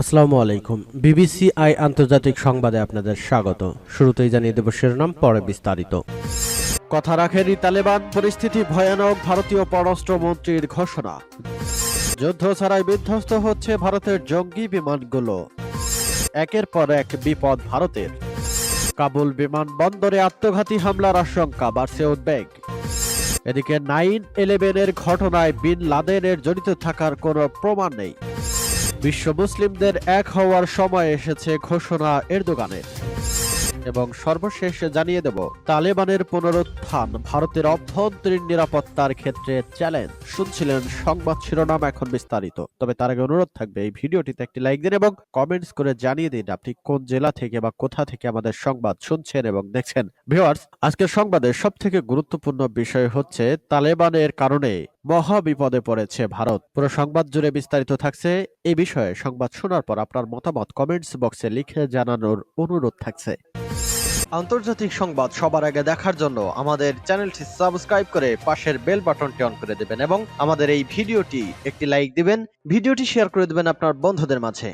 আসসালামু আলাইকুম। BBC I আন্তর্জাতিক সংবাদে আপনাদের স্বাগত। শুরুতেই জানিয়ে দেব শিরোনাম, পরে বিস্তারিত। কথা রাখেনি তালেবান, পরিস্থিতি ভয়ানক, ভারতীয় পররাষ্ট্রমন্ত্রীর ঘোষণা। যুদ্ধ ছাড়াই বিধ্বস্ত হচ্ছে ভারতের জঙ্গি বিমানগুলো। একের পর এক বিপদ ভারতের। কাবুল বিমানবন্দরে আত্মঘাতী হামলার আশঙ্কা বাড়ছে উদ্বেগ। এদিকে নাইন ইলেভেনের ঘটনায় বিন লাদেনের জড়িত থাকার কোনো প্রমাণ নেই। বিশ্ব মুসলিমদের এক হওয়ার সময় এসেছে ঘোষণা এরদোগানের। এবং সর্বশেষ জানিয়ে দেব, তালেবানের পুনরুত্থান ভারতের অভ্যন্তরীণ নিরাপত্তার ক্ষেত্রে চ্যালেঞ্জ শুনছিলেন সংবাদ শিরোনাম এখন বিস্তারিত। তবে তার আগে অনুরোধ থাকবে, এই ভিডিওটিতে একটি লাইক দিন এবং কমেন্টস করে জানিয়ে দিন আপনি কোন জেলা থেকে বা কোথা থেকে আমাদের সংবাদ শুনছেন এবং দেখছেন। ভিউয়ার্স, আজকের সংবাদের সব থেকে গুরুত্বপূর্ণ বিষয় হচ্ছে তালেবানের কারণে মহা বিপদে পড়েছে ভারত। পুরো সংবাদ জুড়ে বিস্তারিত থাকছে এ বিষয়ে। সংবাদ শোনার পর আপনার মতামত কমেন্টস বক্সে লিখে জানানোর অনুরোধ থাকছে। আন্তর্জাতিক সংবাদ সবার আগে দেখার জন্য আমাদের চ্যানেলটি সাবস্ক্রাইব করে পাশের বেল বাটনটি অন করে দেবেন এবং আমাদের এই ভিডিওটি একটি লাইক দিবেন। ভিডিওটি শেয়ার করে দেবেন আপনার বন্ধুদের মাঝে।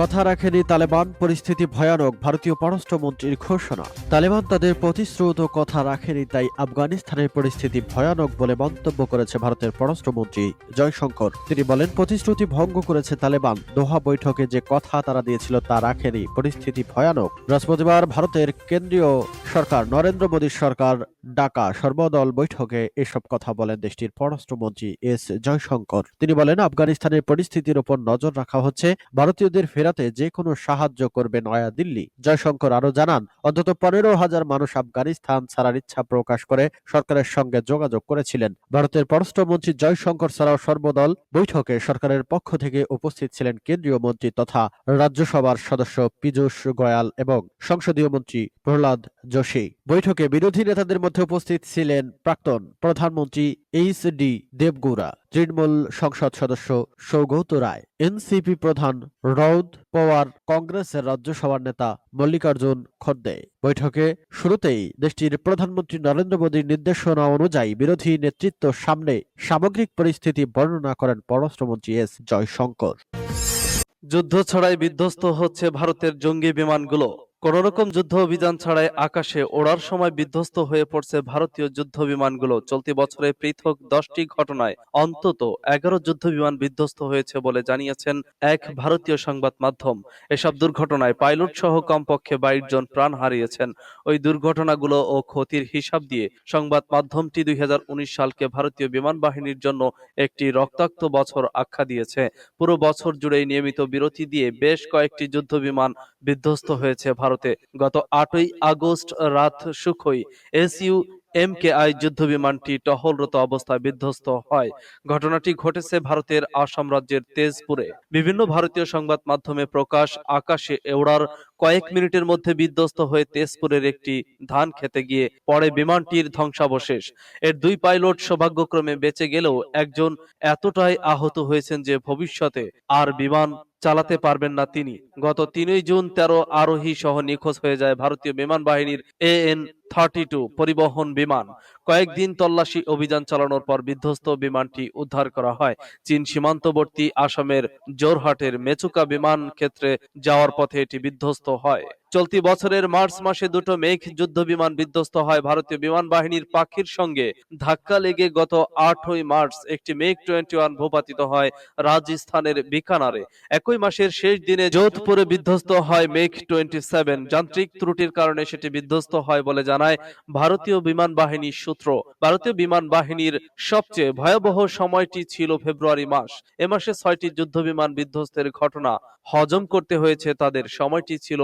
কথা রাখেনি তালেবান, পরিস্থিতি ভয়ানক, ভারতীয় পররাষ্ট্রমন্ত্রীর ঘোষণা। তালেবান তাদের প্রতিশ্রুত কথা রাখেনি, তাই আফগানিস্তানের পরিস্থিতি ভয়ানক বলে মন্তব্য করেছে ভারতের পররাষ্ট্রমন্ত্রী জয়শঙ্কর। তিনি বলেন, প্রতিশ্রুতি ভঙ্গ করেছে তালেবান। দোহা বৈঠকে যে কথা তারা দিয়েছিল তা রাখেনি, পরিস্থিতি ভয়ানক। বৃহস্পতিবার ভারতের কেন্দ্রীয় সরকার নরেন্দ্র মোদীর সরকার ডাকা সর্বদল বৈঠকে এসব কথা বলেন দেশটির পররাষ্ট্রমন্ত্রী এস জয়শঙ্কর। তিনি বলেন, আফগানিস্তানের পরিস্থিতির উপর নজর রাখা হচ্ছে, ভারতীয়দের ফেরাতে যে কোনো সাহায্য করবে নয়া দিল্লি। জয়শঙ্কর আরও জানান, অন্তত পনেরো হাজার মানুষ আফগানিস্তান ছাড়ার ইচ্ছা প্রকাশ করে সরকারের সঙ্গে যোগাযোগ করেছিলেন। ভারতের পররাষ্ট্রমন্ত্রী জয়শঙ্কর ছাড়াও সর্বদল বৈঠকে সরকারের পক্ষ থেকে উপস্থিত ছিলেন কেন্দ্রীয় মন্ত্রী তথা রাজ্যসভার সদস্য পীযূষ গোয়াল এবং সংসদীয় মন্ত্রী প্রহ্লাদ যোশী। বৈঠকে বিরোধী নেতাদের মধ্যে উপস্থিত ছিলেন প্রাক্তন প্রধানমন্ত্রী এইচ ডি দেবগুড়া। তৃণমূল সংসদ সদস্য সৌগত রায়। এনসিপি প্রধান রৌদ পওয়ার কংগ্রেসের রাজ্যসভার নেতা মল্লিকার্জুন খড়দে বৈঠকে শুরুতেই দেশটির প্রধানমন্ত্রী নরেন্দ্র মোদীর নির্দেশনা অনুযায়ী বিরোধী নেতৃত্ব সামনে সামগ্রিক পরিস্থিতি বর্ণনা করেন পররাষ্ট্রমন্ত্রী এস জয়শঙ্কর। যুদ্ধ ছাড়াই বিধ্বস্ত হচ্ছে ভারতের জঙ্গি বিমানগুলো। কোন রকম যুদ্ধ অভিযান ছাড়াই আকাশে ওড়ার সময় বিধ্বস্ত হয়ে পড়ছে ভারতীয় যুদ্ধ বিমানগুলো। চলতি বছরে পৃথক দশটি ঘটনায় অন্তত এগারো যুদ্ধ বিমান বিধ্বস্ত হয়েছে বলে জানিয়েছেন এক ভারতীয় সংবাদ মাধ্যম। এসব দুর্ঘটনায় পাইলট সহ কমপক্ষে বাইশ জন প্রাণ হারিয়েছেন। ওই দুর্ঘটনাগুলো ও ক্ষতির হিসাব দিয়ে সংবাদ মাধ্যমটি দুই হাজার উনিশ সালকে ভারতীয় বিমান বাহিনীর জন্য একটি রক্তাক্ত বছর আখ্যা দিয়েছে। পুরো বছর জুড়েই নিয়মিত বিরতি দিয়ে বেশ কয়েকটি যুদ্ধ বিমান বিধ্বস্ত হয়েছে ভারতে গত আটই আগস্ট রাত সুখই এসইউ যুদ্ধ বিমানটি টহলরত অবস্থায় বিধ্বস্ত হয়। ঘটনাটি ঘটেছে ভারতের আসাম রাজ্যের তেজপুরে। বিভিন্ন ভারতীয় সংবাদ মাধ্যমে প্রকাশ আকাশে ওড়ার কয়েক মিনিটের মধ্যে বিধ্বস্ত হয়ে তেজপুরের একটি ধান খেতে গিয়ে পরে বিমানটির ধ্বংসাবশেষ। এর দুই পাইলট সৌভাগ্যক্রমে বেঁচে গেলেও একজন এতটাই আহত হয়েছেন যে ভবিষ্যতে আর বিমান চালাতে পারবেন না তিনি। গত তিনই জুন তেরো আরোহী সহ নিখোঁজ হয়ে যায় ভারতীয় বিমান বাহিনীর এ এন থার্টি টু পরিবহন বিমান। কয়েকদিন তল্লাশি অভিযান চালানোর পর বিধ্বস্ত বিমানটি উদ্ধার করা হয়। চীন সীমান্তবর্তী আসামের জোরহাটের মেচুকা বিমান ক্ষেত্রে যাওয়ার পথে এটি বিধ্বস্ত হয় চলতি বছরের মার্চ মাসে দুটো মেঘ যুদ্ধ বিমান বিধ্বস্ত হয়। ভারতীয় বিমান বাহিনীর পাখির সঙ্গে ধাক্কা লেগে গত আটই মার্চ একটি মেঘ টোয়েন্টি ওয়ান ভূপাতিত হয় রাজস্থানের বিকানারে। একই মাসের শেষ দিনে যোধপুরে বিধ্বস্ত হয় মেঘ টোয়েন্টি সেভেন যান্ত্রিক ত্রুটির কারণে সেটি বিধ্বস্ত হয় বলে জানায় ভারতীয় বিমান বাহিনীর সূত্র। ভারতীয় বিমান বাহিনীর সবচেয়ে ভয়াবহ সময়টি ছিল ফেব্রুয়ারি মাস। এ মাসে ছয়টি যুদ্ধ বিমান বিধ্বস্তের ঘটনা হজম করতে হয়েছে। তাদের সময়টি ছিল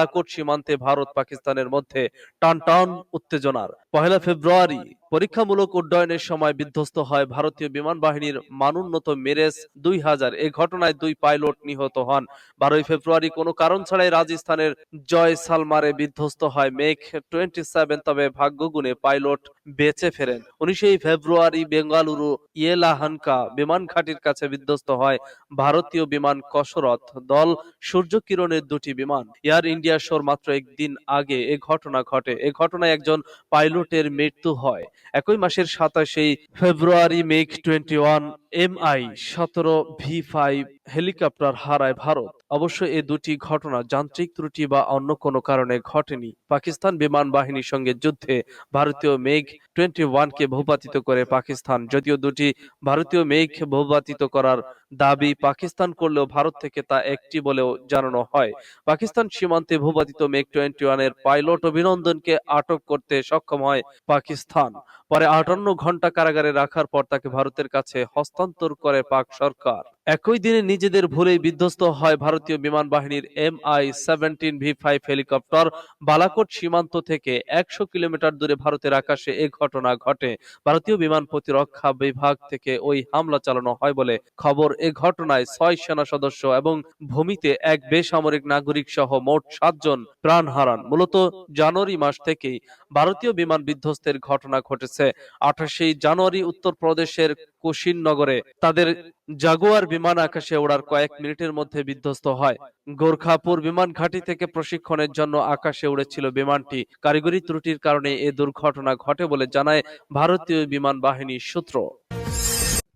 বালাকোট সীমান্তে ভারত পাকিস্তানের মধ্যে টান টান উত্তেজনার। পহেলা ফেব্রুয়ারি পরীক্ষামূলক উড্ডয়নের সময় বিধ্বস্ত হয় ভারতীয় বিমান বাহিনীর মানোন্নত মেরেস দুই হাজার। এ ঘটনায় দুই পাইলট নিহত হন। বারোই ফেব্রুয়ারি কোনো কারণ ছাড়াই রাজস্থানের জয় সালমারে বিধ্বস্ত হয়। মেঘ টোয়েন্টি সেভেন, তবে ভাগ্যগুণে পাইলট বেঁচে ফেরেন। উনিশেই ফেব্রুয়ারি বেঙ্গালুরু ইয়েলাহানকা বিমান ঘাটির কাছে বিধ্বস্ত হয় ভারতীয় বিমান কসরত দল সূর্য কিরণের দুটি বিমান। এয়ার ইন্ডিয়া শোর মাত্র একদিন আগে এ ঘটনা ঘটে। এ ঘটনায় একজন পাইলটের মৃত্যু হয়। একই মাসের সাতাশেই ফেব্রুয়ারি মেক টোয়েন্টি ওয়ান এম আই সতেরো ভি ফাইভ হেলিকপ্টার হারায় ভারত। অবশ্য এ দুটি ঘটনা যান্ত্রিক ত্রুটি বা অন্য কোনো কারণে ঘটেনি। পাকিস্তান বিমান বাহিনীর সঙ্গে যুদ্ধে ভারতীয় মেঘ টোয়েন্টি ওয়ানকে ভূপাতিত করে পাকিস্তান, যদিও দুটি ভারতীয় মেঘ ভূপাতিত করার দাবি পাকিস্তান করলেও ভারত থেকে তা একটি বলেও জানানো হয়। পাকিস্তান সীমান্তে ভূপাতিত মেঘ টোয়েন্টি ওয়ানের পাইলট অভিনন্দনকে আটক করতে সক্ষম হয় পাকিস্তান। পরে আটান্ন ঘণ্টা কারাগারে রাখার পর তাকে ভারতের কাছে হস্তান্তর করে পাক সরকার। একই দিনে নিজেদের ভুলেই বিধ্বস্ত হয় ভারতীয় বিমান বাহিনীর M I seventeen V five helicopter Balakot সীমান্ত থেকে একশো কিলোমিটার দূরে ভারতের আকাশে এ ঘটনা ঘটে। ভারতীয় বিমান প্রতিরক্ষা বিভাগ থেকে ওই হামলা চালানো হয় বলে খবর। এ ঘটনায় ছয় সেনা সদস্য এবং ভূমিতে এক বেসামরিক নাগরিক সহ মোট সাতজন প্রাণ হারান। মূলত জানুয়ারি মাস থেকেই ভারতীয় বিমান বিধ্বস্তের ঘটনা ঘটেছে। আঠাশে জানুয়ারি উত্তরপ্রদেশের কুশিনগরে তাদের জাগুয়ার বিমান আকাশে ওড়ার কয়েক মিনিটের মধ্যে বিধ্বস্ত হয়। গোর্খাপুর বিমান ঘাঁটি থেকে প্রশিক্ষণের জন্য আকাশে উড়েছিল বিমানটি। কারিগরি ত্রুটির কারণে এ দুর্ঘটনা ঘটে বলে জানায় ভারতীয় বিমান বাহিনীর সূত্র।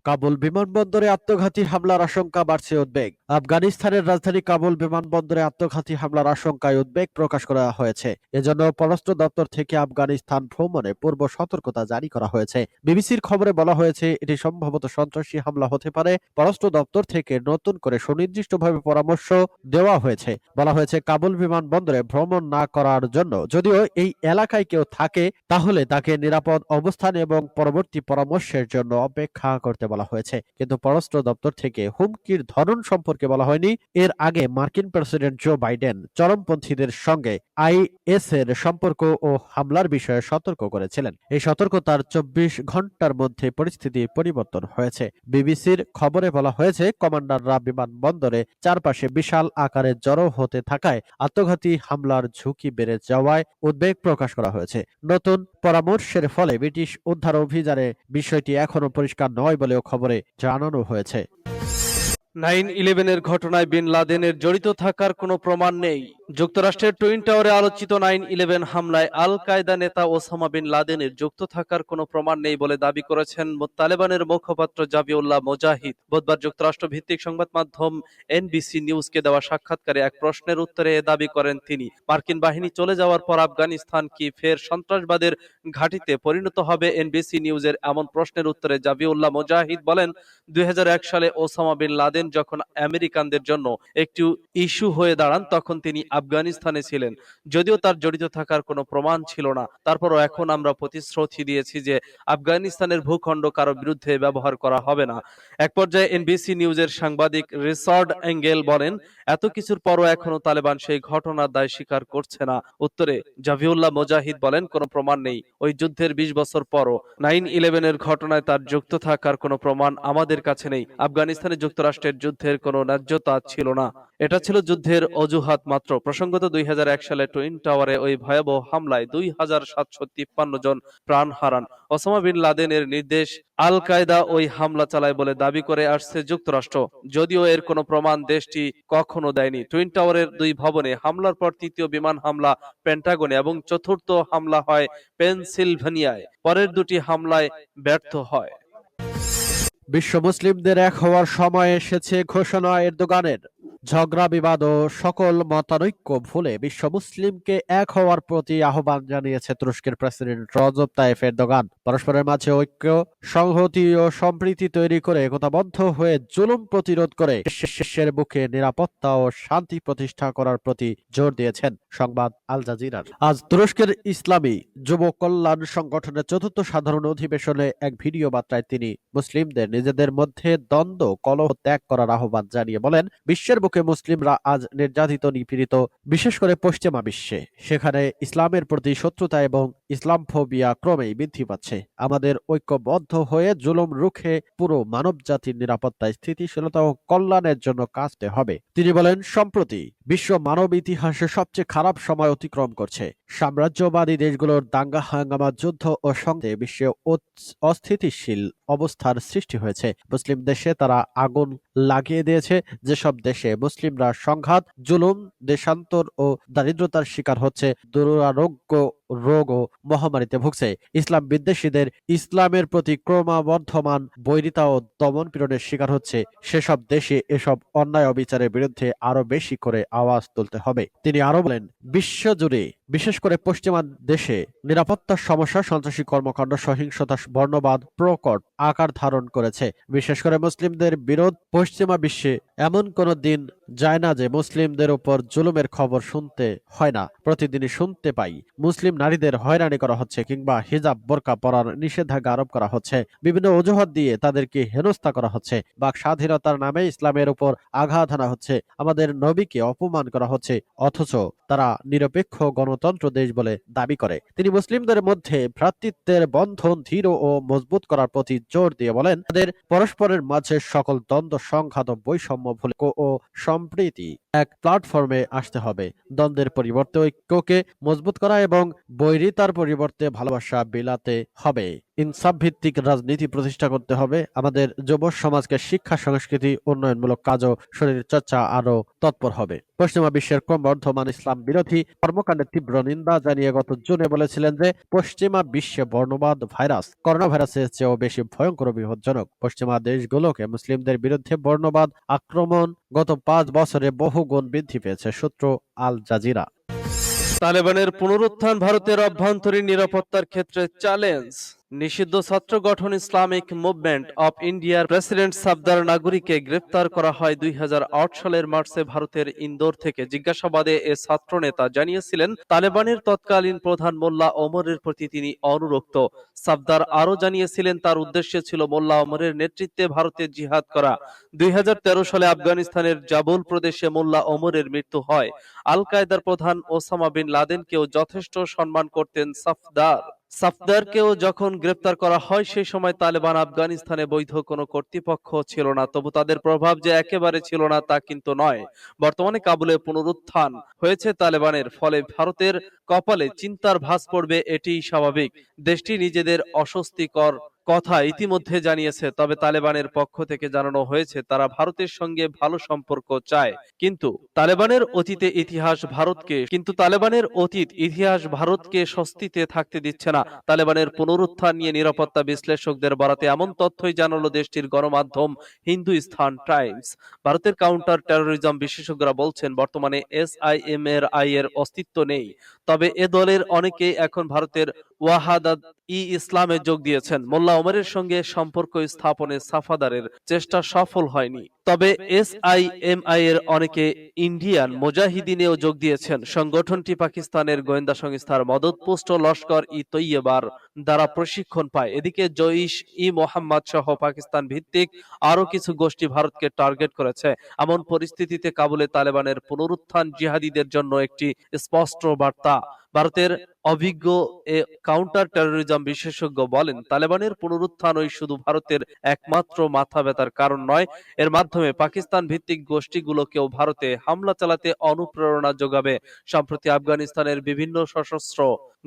কাবুল বিমানবন্দরে আত্মঘাতী হামলার আশঙ্কা বাড়ছে উদ্বেগ। আফগানিস্তানের রাজধানী কাবুল বিমানবন্দরে আত্মঘাতী হামলার আশঙ্কায় উদ্বেগ প্রকাশ করা হয়েছে। এজন্য পররাষ্ট্র দপ্তর থেকে আফগানিস্তান ভ্রমণে পূর্ব সতর্কতা জারি করা হয়েছে। বিবিসির খবরে বলা হয়েছে, এটি সম্ভবত সন্ত্রাসী হামলা হতে পারে। পররাষ্ট্র দপ্তর থেকে নতুন করে সুনির্দিষ্টভাবে পরামর্শ দেওয়া হয়েছে। বলা হয়েছে, কাবুল বিমানবন্দরে ভ্রমণ না করার জন্য যদিও এই এলাকায় কেউ থাকে, তাহলে তাকে নিরাপদ অবস্থান এবং পরবর্তী পরামর্শের জন্য অপেক্ষা করতে বলা হয়েছে। কিন্তু পররাষ্ট্র দপ্তর থেকে হুমকির ধরন সম্পর্কে বলা হয়নি। এর আগে মার্কিন প্রেসিডেন্ট জো বাইডেন চরমপন্থীদের সঙ্গে আইএস এর সম্পর্ক ও হামলার বিষয়ে সতর্ক করেছিলেন। এই সতর্কতার চব্বিশ ঘণ্টার মধ্যে পরিস্থিতি পরিবর্তন হয়েছে। বিবিসির খবরে বলা হয়েছে, কমান্ডাররা বিমানবন্দরে চারপাশে বিশাল আকারে জড়ো হতে থাকায় আত্মঘাতী হামলার ঝুঁকি বেড়ে যাওয়ায় উদ্বেগ প্রকাশ করা হয়েছে। নতুন পরামর্শের ফলে ব্রিটিশ উদ্ধার অভিযানে বিষয়টি এখনও পরিষ্কার নয় বলেও খবরে জানানো হয়েছে। নাইন ইলেভেনের ঘটনায় বিন লাদেনের জড়িত থাকার কোনো প্রমাণ নেই। যুক্তরাষ্ট্রের টুইন টাওয়ারে আলোচিত নাইন ইলেভেন হামলায় আল কায়দা নেতা ওসামা বিন লাদেনের যুক্ত থাকার কোনো প্রমাণ নেই বলে দাবি করেছেন তালেবানের মুখপাত্র জাবিউল্লাহ মোজাহিদ। বুধবার যুক্তরাষ্ট্র ভিত্তিক সংবাদ মাধ্যম এনবিসি নিউজকে দেওয়া সাক্ষাৎকারে এক প্রশ্নের উত্তরে এ দাবি করেন তিনি। মার্কিন বাহিনী চলে যাওয়ার পর আফগানিস্তান কি ফের সন্ত্রাসবাদের ঘাঁটিতে পরিণত হবে এনবিসি নিউজের এমন প্রশ্নের উত্তরে জাবিউল্লাহ মোজাহিদ বলেন, দুই হাজার এক সালে ওসামা বিন লাদেন যখন আমেরিকানদের জন্য একটি ইস্যু হয়ে দাঁড়ান, তখন তিনি আফগানিস্তানে ছিলেন। যদিও তার জড়িত থাকার কোনো প্রমাণ ছিল না। তারপরও এখন আমরা প্রতিশ্রুতি দিয়েছি যে আফগানিস্তানের ভূখণ্ড কারও বিরুদ্ধে ব্যবহার করা হবে না। এক পর্যায়ে এনবিসি নিউজের সাংবাদিক রিসার্ড এঙ্গেল বলেন, এত কিছুর পরও এখনও তালেবান সেই ঘটনার দায় স্বীকার করছে না। উত্তরে জাভিউল্লাহ মোজাহিদ বলেন, কোনো প্রমাণ নেই। ওই যুদ্ধের বিশ বছর পরও নাইন ইলেভেনের ঘটনায় তার যুক্ত থাকার কোনো প্রমাণ আমাদের কাছে নেই। আফগানিস্তানে যুক্তরাষ্ট্রের যুদ্ধের কোনো ন্যায্যতা ছিল না। এটা ছিল যুদ্ধের অজুহাত মাত্র। প্রসঙ্গত দুই হাজার এক সালে টুইন টাওয়ারে ওই ভয়াবহ হামলায় দুই হাজার সাতশো তিপ্পান্ন জন প্রাণ হারান। ওসামা বিন লাদেনের নির্দেশ আল কায়দা ওই হামলা চালায় বলে দাবি করে আসছে যুক্তরাষ্ট্র। যদিও এর কোনো প্রমাণ দেশটি কখনো দেয়নি। টুইন টাওয়ারের দুই ভবনে হামলার পর তৃতীয় বিমান হামলা পেন্টাগনে এবং চতুর্থ হামলা হয় পেনসিলভেনিয়ায়। পরের দুটি হামলায় ব্যর্থ হয়। বিশ্ব মুসলিমদের এক হওয়ার সময় এসেছে ঘোষণা এরদোগানের। ঝগড়া, বিবাদ ও সকল মতানৈক্য ভুলে বিশ্ব মুসলিমকে এক হওয়ার প্রতি আহ্বান জানিয়েছে তুরস্কের প্রেসিডেন্ট রজব তায়েফ এরদোগান। পরস্পরের মাঝে ঐক্য, সংহতি ও সম্প্রীতি তৈরি করে একতাবদ্ধ হয়ে জুলুম প্রতিরোধ করে শেষের বুকে নিরাপত্তা ও শান্তি প্রতিষ্ঠা করার প্রতি জোর দিয়েছেন সংবাদ আল জাজিরার আজ তুরস্কের ইসলামী যুব কল্যাণ সংগঠনের চতুর্থ সাধারণ অধিবেশনে এক ভিডিও বার্তায় তিনি মুসলিমদের নিজেদের মধ্যে দ্বন্দ্ব, কলহ ত্যাগ করার আহ্বান জানিয়ে বলেন, বিশ্বের বুকে মুসলিমরা আজ নির্যাতিত, নিপীড়িত, বিশেষ করে পশ্চিমা বিশ্বে। সেখানে ইসলামের প্রতি শত্রুতা এবং ইসলাম ফোবিয়া ক্রমেই বৃদ্ধি পাচ্ছে। আমাদের ঐক্যবদ্ধ হয়ে জুলুম রুখে পুরো মানব জাতির নিরাপত্তা স্থিতিশীলতা ও কল্যাণের জন্য কাজতে হবে। তিনি বলেন, সম্প্রতি বিশ্ব মানব ইতিহাসে সবচেয়ে খারাপ সময় অতিক্রম করছে। সাম্রাজ্যবাদী দেশগুলোর দাঙ্গা, হাঙ্গামা, যুদ্ধ ও সঙ্গে বিশ্বে অস্থিতিশীল অবস্থার সৃষ্টি হয়েছে। মুসলিম দেশে তারা আগুন লাগিয়ে দিয়েছে। যেসব দেশে মুসলিমরা সংঘাত জুলুম দেশান্তর ও দারিদ্রতার শিকার হচ্ছে। দুরারোগ্য রোগ ও মহামারীতে ভুগছে। ইসলাম বিদ্বেষীদের ইসলামের প্রতি ক্রমবর্ধমান বৈরিতা ও দমন পীড়নের শিকার হচ্ছে। সেসব দেশে এসব অন্যায় অবিচারের বিরুদ্ধে আরও বেশি করে আওয়াজ তুলতে হবে। তিনি আরও বলেন, বিশ্বজুড়ে, বিশেষ করে পশ্চিমা দেশে নিরাপত্তার সমস্যা, সন্ত্রাসী কর্মকাণ্ড, সহিংসতা, বর্ণবাদ, প্রকট আকার ধারণ করেছে। বিশেষ করে মুসলিমদের বিরোধ পশ্চিমা বিশ্বে এমন কোনো দিন যায় না যে মুসলিমদের উপর জুলুমের খবর শুনতে হয় না। প্রতিদিনই শুনতে পাই মুসলিম নারীদের হয়রানি করা হচ্ছে কিংবা হিজাব বোরকা পরার নিষেধাজ্ঞা আরোপ করা হচ্ছে। বিভিন্ন অজুহাত দিয়ে তাদেরকে হেনস্থা করা হচ্ছে। বাক স্বাধীনতার নামে ইসলামের উপর আঘাত আনা হচ্ছে। আমাদের নবীকে অপমান করা হচ্ছে, অথচ তারা নিরপেক্ষ গণতন্ত্র দেশ বলে দাবি করে। তিনি মুসলিমদের মধ্যে ভ্রাতৃত্বের বন্ধন ধীর ও মজবুত করার প্রতি জোর দিয়ে বলেন, তাদের পরস্পরের মাঝে সকল দ্বন্দ্ব, সংঘাত বৈষম্য ভুলে ও সম্প্রীতি এক প্ল্যাটফর্মে আসতে হবে। দ্বন্দ্বের পরিবর্তে ঐক্যকে মজবুত করা এবং বৈরিতার পরিবর্তে ভালোবাসা বিলাতে হবে। ইনসাফ ভিত্তিক রাজনীতি প্রতিষ্ঠা করতে হবে। আমাদের যুব সমাজকে শিক্ষা, সংস্কৃতি, উন্নয়নমূলক কাজ ও শরীর চর্চা আরও তৎপর হবে। পশ্চিমা বিশ্বের ক্রমবর্ধমান ইসলাম বিরোধী কর্মকাণ্ডের তীব্র নিন্দা জানিয়ে গত জুনে বলেছিলেন যে, পশ্চিমা বিশ্বে বর্ণবাদ ভাইরাস করোনা ভাইরাসের চেয়েও বেশি ভয়ঙ্কর বিপজ্জনক পশ্চিমা দেশগুলোকে মুসলিমদের বিরুদ্ধে বর্ণবাদ আক্রমণ গত পাঁচ বছরে বহু গুণ বৃদ্ধি পেয়েছে, সূত্র আল জাজিরা। তালেবানের পুনরুত্থান ভারতের অভ্যন্তরীণ নিরাপত্তার ক্ষেত্রে চ্যালেঞ্জ নিষিদ্ধ ছাত্র গঠন ইসলামিক মুভমেন্ট অফ ইন্ডিয়ার প্রেসিডেন্ট সাবদার নাগরিকে গ্রেফতার করা হয় দুই হাজার আট সালের মার্চে ভারতের ইন্দোর থেকে। জিজ্ঞাসাবাদে এ ছাত্র নেতা জানিয়েছিলেন, তালেবানের তৎকালীন প্রধান মোল্লা ওমরের প্রতি তিনি অনুরক্ত। সাবদার আরও জানিয়েছিলেন, তার উদ্দেশ্য ছিল মোল্লা ওমরের নেতৃত্বে ভারতে জিহাদ করা। দুই হাজার তেরো সালে আফগানিস্তানের জাবুল প্রদেশে মোল্লা ওমরের মৃত্যু হয়। আল কায়দার প্রধান ওসামা বিন লাদেনকেও যথেষ্ট সম্মান করতেন সাফদার। সাফদারকেও যখন গ্রেপ্তার করা হয় সেই সময় তালেবান আফগানিস্তানে বৈধ কোনো কর্তৃপক্ষ ছিল না। তবু তাদের প্রভাব যে একেবারে ছিল না তা কিন্তু নয়। বর্তমানে কাবুলে পুনরুত্থান হয়েছে তালেবানের ফলে ভারতের কপালে চিন্তার ভাস পড়বে এটি স্বাভাবিক। দেশটি নিজেদের অস্বস্তিকর কথা ইতিমধ্যে জানিয়েছে, তবে তালেবানের পক্ষ থেকে জানানো হয়েছে, তারা ভারতের সঙ্গে ভালো সম্পর্ক চায়। কিন্তু তালেবানের অতীতে ইতিহাস ভারতকে, কিন্তু তালেবানের অতীত ইতিহাস ভারতকে স্বস্তিতে থাকতে দিচ্ছে না। তালেবানের পুনরুত্থান নিয়ে নিরাপত্তা বিশ্লেষকদের বরাতে এমন তথ্যই জানালো দেশটির গণমাধ্যম হিন্দুস্থান টাইমস। ভারতের কাউন্টার টেরোরিজম বিশেষজ্ঞরা বলছেন, বর্তমানে এসআইএম এর আই এর অস্তিত্ব নেই। তবে এ দলের অনেকেই এখন ভারতের ওয়াহাদাত ই ইসলামে যোগ দিয়েছেন। মোল্লা ওমরের সঙ্গে সম্পর্ক স্থাপনে সাফাদারের চেষ্টা সফল হয়নি। তবে এসআইএমআই এর অনেকে ইন্ডিয়ান মুজাহিদিনেও যোগ দিয়েছেন। সংগঠনটি পাকিস্তানের গোয়েন্দা সংস্থার মদতপুষ্ট লস্কর ই তৈয়বার দ্বারা প্রশিক্ষণ পায়। এদিকে জইশ ই মোহাম্মদ সহ পাকিস্তান ভিত্তিক আরও কিছু গোষ্ঠী ভারতকে টার্গেট করেছে। এমন পরিস্থিতিতে কাবুলে তালেবানের পুনরুত্থান জিহাদিদের জন্য একটি স্পষ্ট বার্তা। ভারতের অভিজ্ঞ এ কাউন্টার টেরোরিজম বিশেষজ্ঞ বলেন, তালেবানের পুনরুত্থানই শুধু ভারতের একমাত্র মাথা ব্যথার কারণ নয়, এর মাধ্যমে পাকিস্তান ভিত্তিক গোষ্ঠীগুলোকেও ভারতে হামলা চালাতে অনুপ্রেরণা যোগাবে। সম্প্রতি আফগানিস্তানের বিভিন্ন সশস্ত্র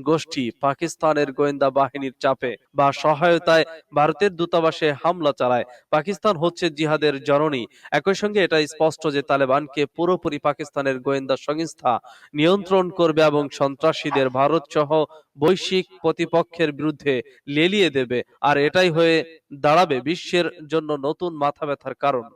গোষ্ঠী পাকিস্তানের গোয়েন্দা বাহিনীর চাপে বা সহায়তায় ভারতের দূতাবাসে হামলা চালায়। পাকিস্তান হচ্ছে জিহাদের জননী। একই সঙ্গে এটা স্পষ্ট যে তালেবানকে পুরোপুরি পাকিস্তানের গোয়েন্দা সংস্থা নিয়ন্ত্রণ করবে এবং সন্ত্রাসীদের ভারত সহ বৈশ্বিক প্রতিপক্ষের বিরুদ্ধে লেলিয়ে দেবে। আর এটাই হয়ে দাঁড়াবে বিশ্বের জন্য নতুন মাথা ব্যথার কারণ।